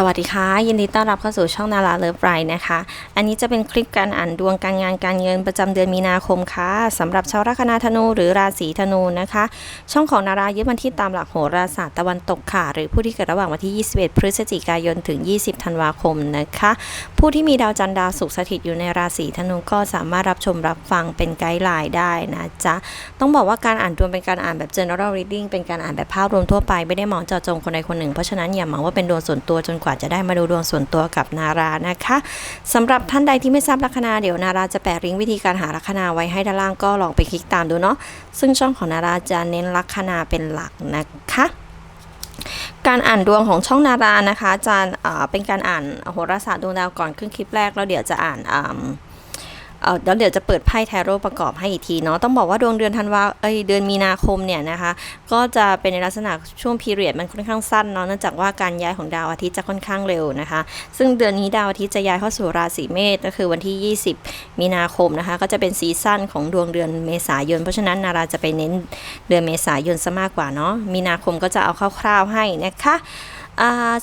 สวัสดีค่ะ ยินดีต้อนรับเข้าสู่ช่องนาราเลิฟไรนะคะ อันนี้จะเป็นคลิปการอ่านดวงการงานการเงินประจำเดือนมีนาคมค่ะสำหรับชาวลัคนาธนูหรือราศีธนูนะคะ ช่องของนารายึดวันที่ตามหลักโหราศาสตร์ตะวันตกค่ะ หรือผู้ที่เกิดระหว่างวันที่ 21 พฤศจิกายนถึง 20 ธันวาคมนะคะ ผู้ที่มีดาวจันทร์ดาวศุกร์สถิตอยู่ในราศีธนูก็สามารถรับชมรับฟังเป็นไกด์ไลน์ได้นะจ๊ะต้องบอกว่าการอ่านดวงเป็นการอ่านแบบ general reading เป็นการอ่านแบบภาพรวมทั่วไปไม่ได้มองเจาะจงคนใดคนหนึ่งเพราะฉะนั้นอย่ามองว่าเป็นดวงส่วนตัวจนกว่าจะได้มาดูดวงส่วนตัวกับนารานะคะสำหรับท่านใดที่ไม่ทราบลัคนาเดี๋ยวนาราจะแปะลิงก์วิธีการหาลัคนาไว้ให้ด้านล่างก็ลองไปคลิกตามดูเนาะซึ่งช่องของนาราจะเน้นลัคนาเป็นหลักนะคะการอ่านดวงของช่องนารานะคะจะเป็นการอ่านโหราศาสตร์ดวงดาวก่อนขึ้นคลิปแรกแล้วเดี๋ยวจะอ่านอ เอ่อเดี๋ยวเดี๋ยวจะเปิดไพ่แทโร่ประกอบให้อีกทีเนาะต้องบอกว่าดวงเดือนธันวาเอ้ยเดือนมีนาคมเนี่ยนะคะ ก็จะเป็นในลักษณะช่วงพีเรียดมันค่อนข้างสั้นเนาะเนื่องจากว่าการย้ายของดาวอาทิตย์จะค่อนข้างเร็วนะคะ ซึ่งเดือนนี้ดาวอาทิตย์จะย้ายเข้าสู่ราศีเมษก็คือวันที่ 20 มีนาคมนะคะ ก็จะเป็นซีซั่นของดวงเดือนเมษายน เพราะฉะนั้นนาราจะไปเน้นเดือนเมษายนซะมากกว่าเนาะมีนาคมก็จะเอาคร่าวๆให้นะคะ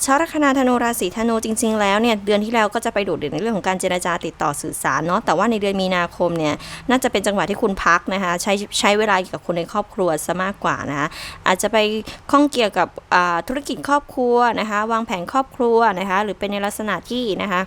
ชาวลัคนาธนูราศีธนูจริง ๆ แล้วเนี่ยเดือนที่แล้วก็จะไปโดดเด่นในเรื่องของการเจรจาติดต่อสื่อสารเนาะแต่ว่าในเดือนมีนาคมเนี่ยน่าจะเป็นจังหวะที่คุณพักนะคะใช้ใช้เวลาอยู่กับคนในครอบครัวซะมากกว่านะคะอาจจะไปข้องเกี่ยวกับธุรกิจครอบครัวนะคะวางแผนครอบครัวนะคะหรือเป็นในลักษณะที่นะคะ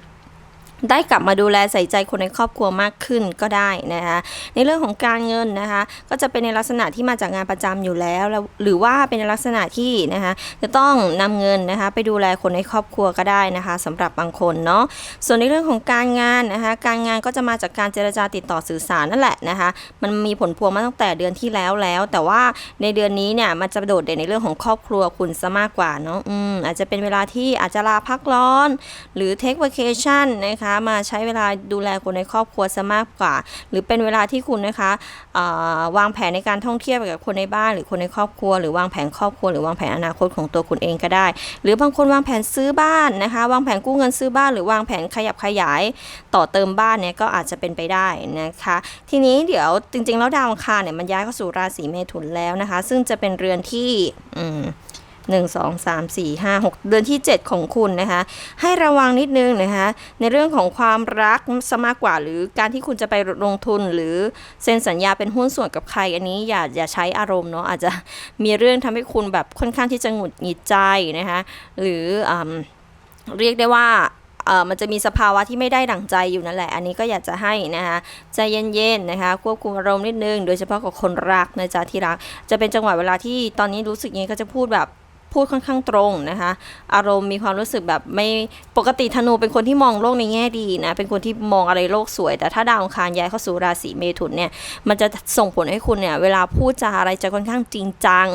ได้กลับมาดูแลใส่ใจคนในครอบครัวมากขึ้นก็ได้นะคะในเรื่องของการเงินนะคะก็จะเป็นในลักษณะที่มาจากงานประจำอยู่แล้ว หรือว่าเป็นในลักษณะที่นะคะจะต้องนำเงินนะคะไปดูแลคนในครอบครัวก็ได้นะคะสำหรับบางคนเนาะส่วนในเรื่องของการงานนะคะการงานก็จะมาจากการเจรจาติดต่อสื่อสารนั่นแหละนะคะมันมีผลพวงมาตั้งแต่เดือนที่แล้วแล้ว แต่ว่าในเดือนนี้เนี่ยมันจะโดดเด่นในเรื่องของครอบครัวคุณซะมากกว่าเนาะอืมอาจจะเป็นเวลาที่อาจจะลาพักร้อน หรือ take vacation นะคะมาใช้เวลาดูแลคนในครอบครัวซะมากกว่า หรือเป็นเวลาที่คุณนะคะวางแผนในการท่องเที่ยวไปกับคนในบ้านหรือคนในครอบครัว หรือวางแผนครอบครัวหรือวางแผนอนาคตของตัวคุณเองก็ได้ หรือบางคนวางแผนซื้อบ้านนะคะ วางแผนกู้เงินซื้อบ้านหรือวางแผนขยับขยายต่อเติมบ้านเนี่ยก็อาจจะเป็นไปได้นะคะ ทีนี้เดี๋ยวจริง ๆ แล้วดาวอังคารเนี่ยมันย้ายเข้าสู่ราศีเมถุนแล้วนะคะ ซึ่งจะเป็นเรือนที่อืม หนึ่งสองสามสี่ห้าหกเดือนที่ 7 ของคุณนะคะ ให้ระวังนิดนึงนะคะ ในเรื่องของความรักซะมากกว่า หรือการที่คุณจะไปลงทุนหรือเซ็นสัญญาเป็นหุ้นส่วนกับใคร อันนี้อย่าอย่าใช้อารมณ์เนาะอาจจะมีเรื่องทำให้คุณแบบค่อนข้างที่จะหงุดหงิดใจนะคะหรืออเรียกได้ว่ามันจะมีสภาวะที่ไม่ได้ดั่งใจอยู่นั่นแหละ อันนี้ก็อยากจะให้นะคะใจเย็นๆนะคะ ควบคุมอารมณ์นิดนึง โดยเฉพาะกับคนรักนะจ๊ะที่รัก จะเป็นจังหวะเวลาที่ตอนนี้รู้สึกยังไงก็จะพูดแบบ พูดค่อนข้างตรงนะคะ อารมณ์มีความรู้สึกแบบไม่ปกติธนูเป็นคนที่มองโลกในแง่ดีนะเป็นคนที่มองอะไรโลกสวย แต่ถ้าดาวองคารย้ายเข้าสู่ราศีเมถุนเนี่ยมันจะส่งผลให้คุณเนี่ยเวลาพูดจาอะไรจะค่อนข้างจริงจัง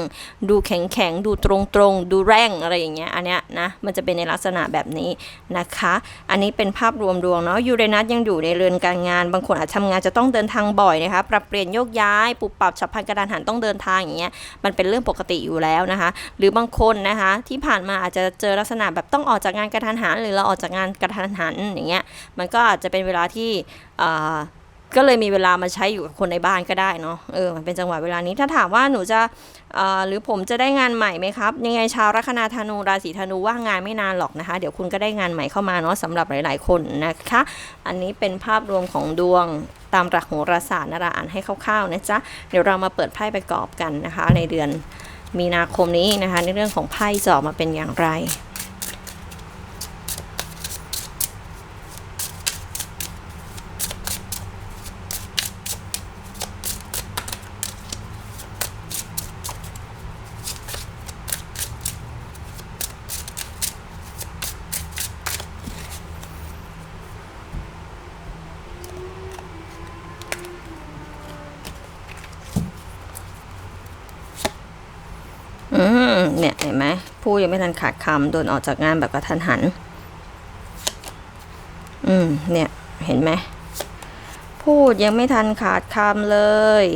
ดูแข็งแข็งดูตรงตรงดูแรงอะไรอย่างเงี้ยอันเนี้ยนะมันจะเป็นในลักษณะแบบนี้นะคะ อันนี้เป็นภาพรวมดวงเนาะยูเรนัสยังอยู่ในเรือนการงาน บางคนอาจทำงานจะต้องเดินทางบ่อยนะคะปรับเปลี่ยนโยกย้ายปุบปรับฉับพลันกระดานหันต้องเดินทางอย่างเงี้ยมันเป็นเรื่องปกติอยู่แล้วนะคะ หรือบางคนนะคะที่ผ่านมาอาจจะเจอลักษณะแบบต้องออกจากงานกระทันหันหรือเราออกจากงานกระทันหันอย่างเงี้ยมันก็อาจจะเป็นเวลาที่ก็เลยมีเวลามาใช้อยู่กับคนในบ้านก็ได้เนาะเออมันเป็นจังหวะเวลานี้ถ้าถามว่าหนูจะหรือผมจะได้งานใหม่ไหมครับ ยังไงชาวลัคนาธนูราศีธนูว่างงานไม่นานหรอกนะคะ เดี๋ยวคุณก็ได้งานใหม่เข้ามาเนาะสำหรับหลาย ๆ คนนะคะ อันนี้เป็นภาพรวมของดวงตามหลักโหราศาสตร์นาราอ่านให้คร่าวๆนะจ๊ะเดี๋ยวเรามาเปิดไพ่ประกอบกันนะคะ ในเดือน มีนาคมนี้นะคะ ในเรื่องของไพ่จะออกมาเป็นอย่างไร อืมเนี่ยเห็นไหมพูดยังไม่ทันขาดคำโดนออกจากงานแบบกระทันหัน อืมเนี่ยเห็นไหมพูดยังไม่ทันขาดคำเลย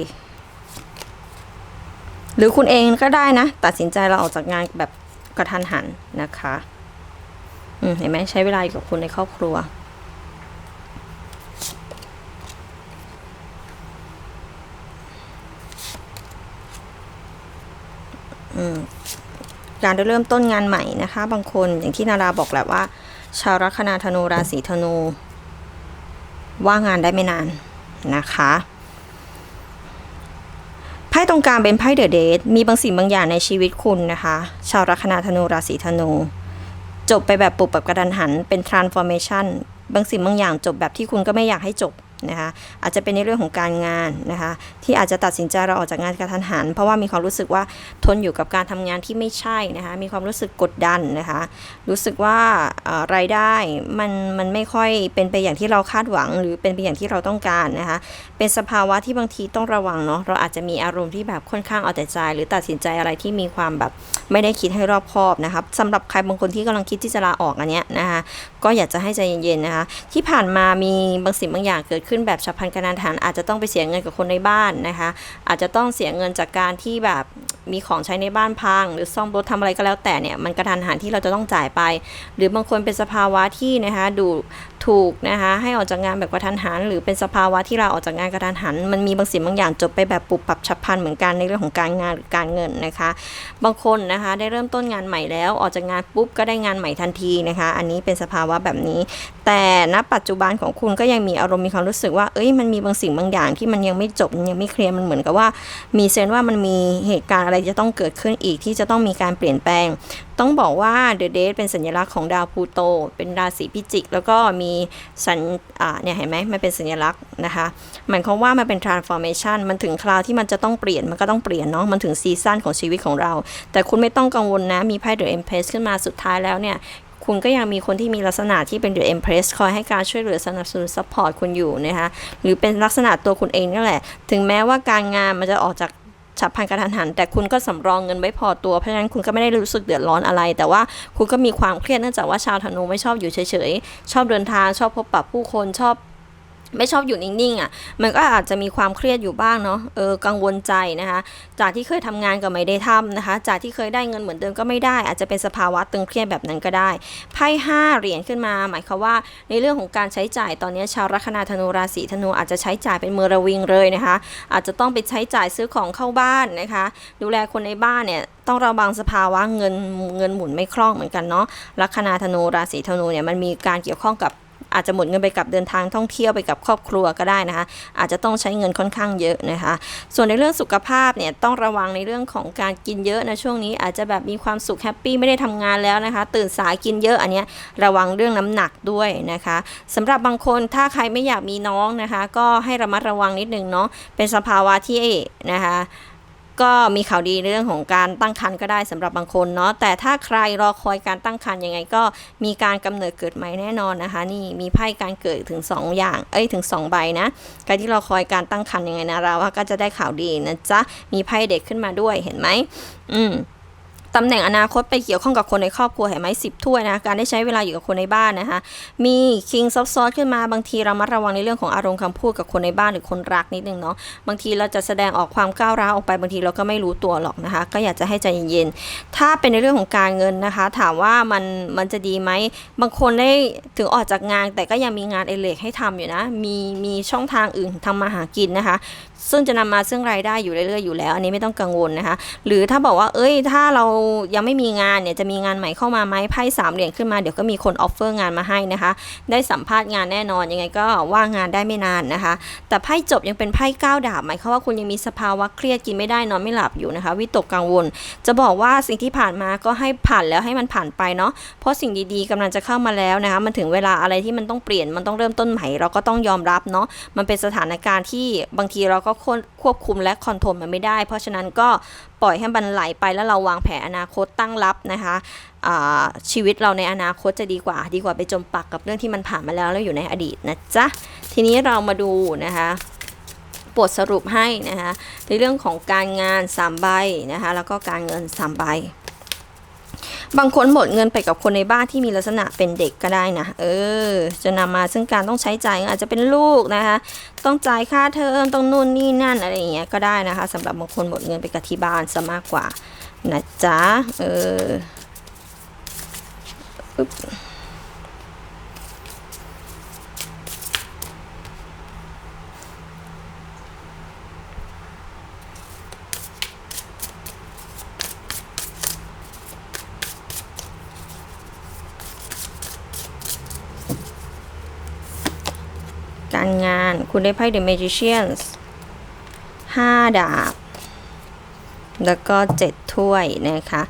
หรือคุณเองก็ได้นะ ตัดสินใจเราออกจากงานแบบกระทันหันนะคะ อืมเห็นไหมใช้เวลาอยู่กับคุณในครอบครัว การได้เริ่มต้นงานใหม่นะคะ บางคนอย่างที่นาราบอกแหละว่า ชาวลัคนาธนูราศีธนูว่างงานได้ไม่นานนะคะไพ่ตรงกลางเป็นไพ่เดอะเดทมีบางสิ่งบางอย่างในชีวิตคุณนะคะ ชาวลัคนาธนูราศีธนู จบไปแบบปุบแบบกระดันหันเป็น transformation บางสิ่งบางอย่างจบแบบที่คุณก็ไม่อยากให้จบ นะคะอาจจะเป็นในเรื่องของการงานนะคะที่อาจจะตัดสินใจเราออกจากงานกระทันหัน เพราะว่ามีความรู้สึกว่าทนอยู่กับการทำงานที่ไม่ใช่นะคะมีความรู้สึกกดดันนะคะรู้สึกว่ารายได้มันมันไม่ค่อยเป็นไปอย่างที่เราคาดหวัง หรือเป็นไปอย่างที่เราต้องการนะคะเป็นสภาวะที่บางทีต้องระวังเนาะเราอาจจะมีอารมณ์ที่แบบค่อนข้างเอาแต่ใจ หรือตัดสินใจอะไรที่มีความแบบไม่ได้คิดให้รอบคอบนะคะสำหรับใครบางคนที่กำลังคิดที่จะลาออกอันเนี้ยนะคะก็อยากจะให้ใจเย็นๆนะคะที่ผ่านมามีบางสิ่งบางอย่างเกิดขึ้นแบบฉับพลันกระนันหันอาจจะต้องไปเสียเงินกับคนในบ้านนะคะ อาจจะต้องเสียเงินจากการที่แบบมีของใช้ในบ้านพัง หรือซ่อมรถทำอะไรก็แล้วแต่เนี่ยมันกระทันหันที่เราจะต้องจ่ายไป หรือบางคนเป็นสภาวะที่นะคะดูถูกนะคะให้ออกจากงานแบบกระทันหัน หรือเป็นสภาวะที่เราออกจากงานกระทันหัน มันมีบางสิ่งบางอย่างจบไปแบบปุบปับฉับพลันเหมือนกันในเรื่องของการงานหรือการเงินนะคะ บางคนนะคะได้เริ่มต้นงานใหม่แล้ว ออกจากงานปุ๊บก็ได้งานใหม่ทันทีนะคะ อันนี้เป็นสภาวะแบบนี้ แต่ณปัจจุบันของคุณก็ยังมีอารมณ์มีความรู้สึกว่าเอ้ยมันมีบางสิ่งบางอย่างที่มันยังไม่จบยังไม่เคลียร์มันเหมือนกับว่า มีเซนว่ามันมีเหตุการณ์อะไรจะต้องเกิดขึ้นอีกที่จะต้องมีการเปลี่ยนแปลง ต้องบอกว่าเดอะเดทเป็นสัญลักษณ์ของดาวพูโต เป็นราศีพิจิก แล้วก็มีสัญเนี่ยเห็นไหมมันเป็นสัญลักษณ์นะคะหมายความว่ามันเป็น transformation มันถึงคราวที่มันจะต้องเปลี่ยนมันก็ต้องเปลี่ยนเนาะมันถึงซีซั่นของชีวิตของเรา แต่คุณไม่ต้องกังวลนะมีไพ่เดอะเอ็มเพสขึ้นมาสุดท้ายแล้วเนี่ยคุณก็ยังมีคนที่มีลักษณะที่เป็น The Empress คอยให้การช่วยเหลือสนับสนุน support คุณอยู่นะคะหรือเป็นลักษณะตัวคุณเองนี่นแหละ ถึงแม้ว่าการงานมันจะออกจาก ฉับพลันกระทันหัน แต่คุณก็สำรองเงินไว้พอตัวเพราะฉะนั้นคุณก็ไม่ได้รู้สึกเดือดร้อนอะไร แต่ว่าคุณก็มีความเครียดเนื่องจากว่าชาวธนูไม่ชอบอยู่เฉยๆ ชอบเดินทางชอบพบปะผู้คนชอบ ไม่ชอบอยู่นิ่งๆอะ มันก็อาจจะมีความเครียดอยู่บ้างเนาะ เออ กังวลใจนะคะ จากที่เคยทำงานก็ไม่ได้ทำนะคะ จากที่เคยได้เงินเหมือนเดิมก็ไม่ได้ อาจจะเป็นสภาวะตึงเครียดแบบนั้นก็ได้ ไพ่ห้าเหรียญขึ้นมา หมายความว่า ในเรื่องของการใช้จ่ายตอนนี้ชาวลัคนาธนูราศีธนูอาจจะใช้จ่ายเป็นมือระวิงเลยนะคะ อาจจะต้องไปใช้จ่ายซื้อของเข้าบ้านนะคะ ดูแลคนในบ้านเนี่ยต้องระวังสภาวะเงินเงินหมุนไม่คล่องเหมือนกันเนาะ ลัคนาธนูราศีธนูเนี่ยมันมีการเกี่ยวข้องกับ อาจจะหมดเงินไปกับเดินทางท่องเที่ยวไปกับครอบครัวก็ได้นะคะ อาจจะต้องใช้เงินค่อนข้างเยอะนะคะ ส่วนในเรื่องสุขภาพเนี่ยต้องระวังในเรื่องของการกินเยอะนะช่วงนี้อาจจะแบบมีความสุขแฮปปี้ไม่ได้ทำงานแล้วนะคะ ตื่นสายกินเยอะอันเนี้ยระวังเรื่องน้ำหนักด้วยนะคะสำหรับบางคนถ้าใครไม่อยากมีน้องนะคะ ก็ให้ระมัดระวังนิดนึงเนาะเป็นสภาวะที่นะคะ ก็มีข่าวดีในเรื่องของการตั้งครรภ์ก็ได้สำหรับบางคนเนาะแต่ถ้าใครรอคอยการตั้งครรภ์ยังไงก็มีการกำเนิดเกิดใหม่แน่นอนนะคะ นี่มีไพ่การเกิดถึง 2 อย่างเอ้ยถึง 2 ใบนะการที่รอคอยการตั้งครรภ์ยังไงนะเราก็จะได้ข่าวดีนะจ๊ะมีไพ่เด็กขึ้นมาด้วยเห็นไหมอืม ตำแหน่งอนาคตไปเกี่ยวข้องกับคนในครอบครัวเห็นไหมสิบถ้วยนะการได้ใช้เวลาอยู่กับคนในบ้านนะคะ มีคิงซับซ้อนขึ้นมาบางทีเรามัดระวังในเรื่องของอารมณ์คำพูดกับคนในบ้านหรือคนรักนิดนึงเนาะบางทีเราจะแสดงออกความก้าวร้าวออกไปบางทีเราก็ไม่รู้ตัวหรอกนะคะ ก็อยากจะให้ใจเย็นๆถ้าเป็นในเรื่องของการเงินนะคะ ถามว่ามันมันจะดีไหมบางคนได้ถึงออกจากงาน แต่ก็ยังมีงานเอเลกให้ทำอยู่นะ มีมีช่องทางอื่นทำมาหากินนะคะซึ่งจะนำมาซึ่งรายได้อยู่เรื่อยๆอยู่แล้ว อันนี้ไม่ต้องกังวลนะคะ หรือถ้าบอกว่า เอ้ย ถ้าเรายังไม่มีงานเนี่ยจะมีงานใหม่เข้ามาไหมไพ่สามเหรียญขึ้นมาเดี๋ยวก็มีคนออฟเฟอร์งานมาให้นะคะ ได้สัมภาษณ์งานแน่นอนยังไงก็ว่างงานได้ไม่นานนะคะ แต่ไพ่จบยังเป็นไพ่ก้าวดาบหมายความว่าคุณยังมีสภาวะเครียดกินไม่ได้นอนไม่หลับอยู่นะคะ วิตกกังวล จะบอกว่าสิ่งที่ผ่านมาก็ให้ผ่านแล้วให้มันผ่านไปเนาะเพราะสิ่งดีๆกำลังจะเข้ามาแล้วนะคะ มันถึงเวลาอะไรที่มันต้องเปลี่ยนมันต้องเริ่มต้นใหม่เราก็ต้องยอมรับเนาะมันเป็นสถานการณ์ที่บางทีเรากก็ควบคุมและคอนโทรลมันไม่ได้ เพราะฉะนั้นก็ปล่อยให้มันไหลไปแล้วเราวางแผนอนาคตตั้งรับนะคะชีวิตเราในอนาคตจะดีกว่า ดีกว่าไปจมปักกับเรื่องที่มันผ่านมาแล้วแล้วอยู่ในอดีตนะจ๊ะ ทีนี้เรามาดูนะคะบทสรุปให้นะคะในเรื่องของการงาน3ใบนะคะแล้วก็การเงิน3ใบ บางคนหมดเงินไปกับคนในบ้านที่มีลักษณะเป็นเด็กก็ได้นะ เออ จะนำมาซึ่งการต้องใช้จ่ายอาจจะเป็นลูกนะคะ ต้องจ่ายค่าเทอมต้องนู่นนี่นั่นอะไรอย่างเงี้ยก็ได้นะคะสำหรับบางคนหมดเงินไปกับที่บ้านซะมากกว่านะจ๊ะ เออปึ๊บ การงาน คุณได้ไพ่ The Magicians 5 ดาบ แล้วก็ 7 ถ้วยนะคะ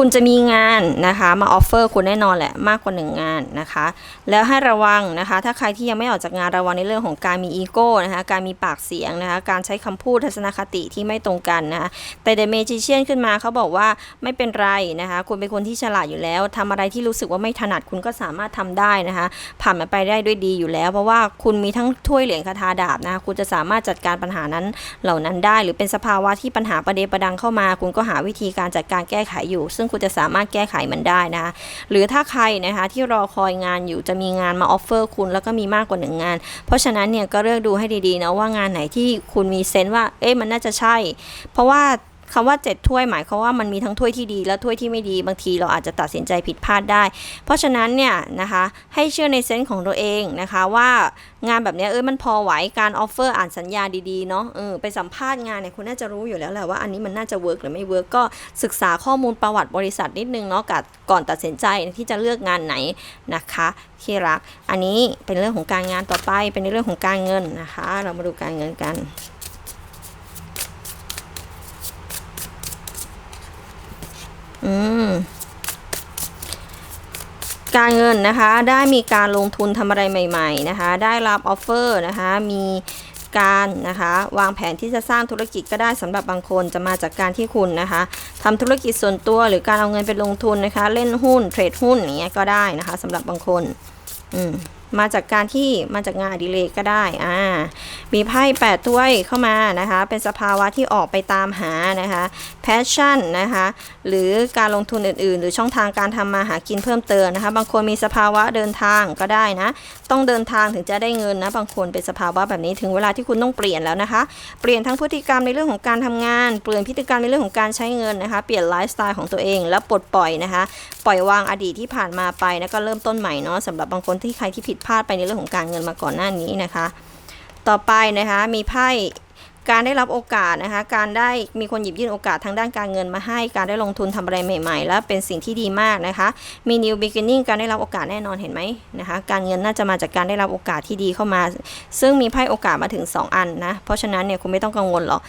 คุณจะมีงานนะคะมาออฟเฟอร์คุณแน่นอนแหละมากกว่า1งานนะคะ แล้วให้ระวังนะคะ ถ้าใครที่ยังไม่ออกจากงานระวังในเรื่องของการมีอีโก้นะคะการมีปากเสียงนะคะการใช้คำพูดทัศนคติที่ไม่ตรงกันนะคะแต่เดเมจิเชียนขึ้นมาเขาบอกว่าไม่เป็นไรนะคะคุณเป็นคนที่ฉลาดอยู่แล้วทำอะไรที่รู้สึกว่าไม่ถนัดคุณก็สามารถทำได้นะคะ ผ่านมันไปได้ด้วยดีอยู่แล้ว เพราะว่าคุณมีทั้งถ้วยเหรียญคาถาดาบนะคะคุณจะสามารถจัดการปัญหานั้นเหล่านั้นได้ หรือเป็นสภาวะที่ปัญหาประเดประดังเข้ามา คุณก็หาวิธีการจัดการแก้ไขอยู่ ซึ่งคุณจะสามารถแก้ไขมันได้นะคะหรือถ้าใครนะคะที่รอคอยงานอยู่จะมีงานมาออฟเฟอร์คุณแล้วก็มีมากกว่าหนึ่งงาน เพราะฉะนั้นเนี่ยก็เลือกดูให้ดีๆนะว่างานไหนที่คุณมีเซนต์ว่า เอ๊ะมันน่าจะใช่ เพราะว่า คำว่าเจ็ดถ้วยหมายความว่ามันมีทั้งถ้วยที่ดีและถ้วยที่ไม่ดีบางทีเราอาจจะตัดสินใจผิดพลาดได้ เพราะฉะนั้นเนี่ยนะคะให้เชื่อในเซนส์ของตัวเองนะคะว่างานแบบนี้เออมันพอไหวการออฟเฟอร์อ่านสัญญาดีๆเนาะเออไปสัมภาษณ์งานเนี่ยคุณน่าจะรู้อยู่แล้วแหละว่าอันนี้มันน่าจะเวิร์กหรือไม่เวิร์กก็ศึกษาข้อมูลประวัติบริษัทนิดนึงเนาะก่อนตัดสินใจที่จะเลือกงานไหนนะคะที่รัก อันนี้เป็นเรื่องของการงานต่อไปเป็นเรื่องของการเงินนะคะ เรามาดูการเงินกัน อืมการเงินนะคะได้มีการลงทุนทำอะไรใหม่ๆนะคะได้รับออฟเฟอร์นะคะมีการนะคะวางแผนที่จะสร้างธุรกิจก็ได้สำหรับบางคนจะมาจากการที่คุณนะคะทำธุรกิจส่วนตัวหรือการเอาเงินไปลงทุนนะคะเล่นหุ้นเทรดหุ้นอย่างเงี้ยก็ได้นะคะสำหรับบางคนอืม มาจากการที่มาจากงานอดิเรกก็ได้อ่ามีไพ่แปดถ้วยเข้ามานะคะ เป็นสภาวะที่ออกไปตามหานะคะ passion นะคะหรือการลงทุนอื่นๆ หรือช่องทางการทำมาหากินเพิ่มเติมนะคะ บางคนมีสภาวะเดินทางก็ได้นะ ต้องเดินทางถึงจะได้เงินนะบางคนเป็นสภาวะแบบนี้ถึงเวลาที่คุณต้องเปลี่ยนแล้วนะคะ เปลี่ยนทั้งพฤติกรรมในเรื่องของการทำงาน เปลี่ยนพฤติกรรมในเรื่องของการใช้เงินนะคะ เปลี่ยนไลฟ์สไตล์ของตัวเองแล้วปลดปล่อยนะคะ ปล่อยวางอดีตที่ผ่านมาไปแล้วก็เริ่มต้นใหม่เนาะสำหรับบางคนที่ใครที่ผิดพลาดไปในเรื่องของการเงินมาก่อนหน้านี้นะคะ ต่อไปนะคะมีไพ่การได้รับโอกาสนะคะ การได้มีคนหยิบยื่นโอกาสทางด้านการเงินมาให้ การได้ลงทุนทำอะไรใหม่ ๆ แล้วเป็นสิ่งที่ดีมากนะคะ มี new beginning การได้รับโอกาสแน่นอนเห็นไหมนะคะ การเงินน่าจะมาจากการได้รับโอกาสที่ดีเข้ามา ซึ่งมีไพ่โอกาสมาถึง 2 อันนะ เพราะฉะนั้นเนี่ยคุณไม่ต้องกังวลหรอก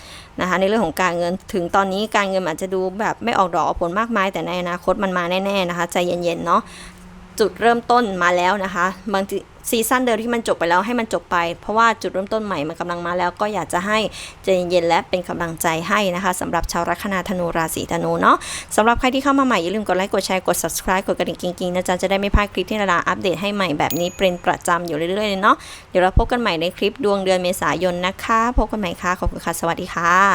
นะคะ ในเรื่องของการเงิน ถึงตอนนี้การเงินอาจจะดูแบบไม่ออกดอกออกผลมากมาย แต่ในอนาคตมันมาแน่ๆนะคะ ใจเย็นๆเนาะ จุดเริ่มต้นมาแล้วนะคะ บางทีซีซั่นเดิมที่มันจบไปแล้วให้มันจบไป เพราะว่าจุดเริ่มต้นใหม่มันกำลังมาแล้วก็อยากจะให้ใจเย็นและเป็นกำลังใจให้นะคะสำหรับชาวลัคนาธนูราศีธนูเนาะสำหรับใครที่เข้ามาใหม่อย่าลืมกดไลค์กดแชร์กด subscribe กดกระดิ่งกิ๊งๆนะจ๊ะจะได้ไม่พลาดคลิปที่นาราอัปเดตให้ใหม่แบบนี้เป็นประจำอยู่เรื่อยๆเลยเนาะเดี๋ยวเราพบกันใหม่ในคลิปดวงเดือนเมษายนนะคะ พบกันใหม่ค่ะขอบคุณค่ะสวัสดีค่ะ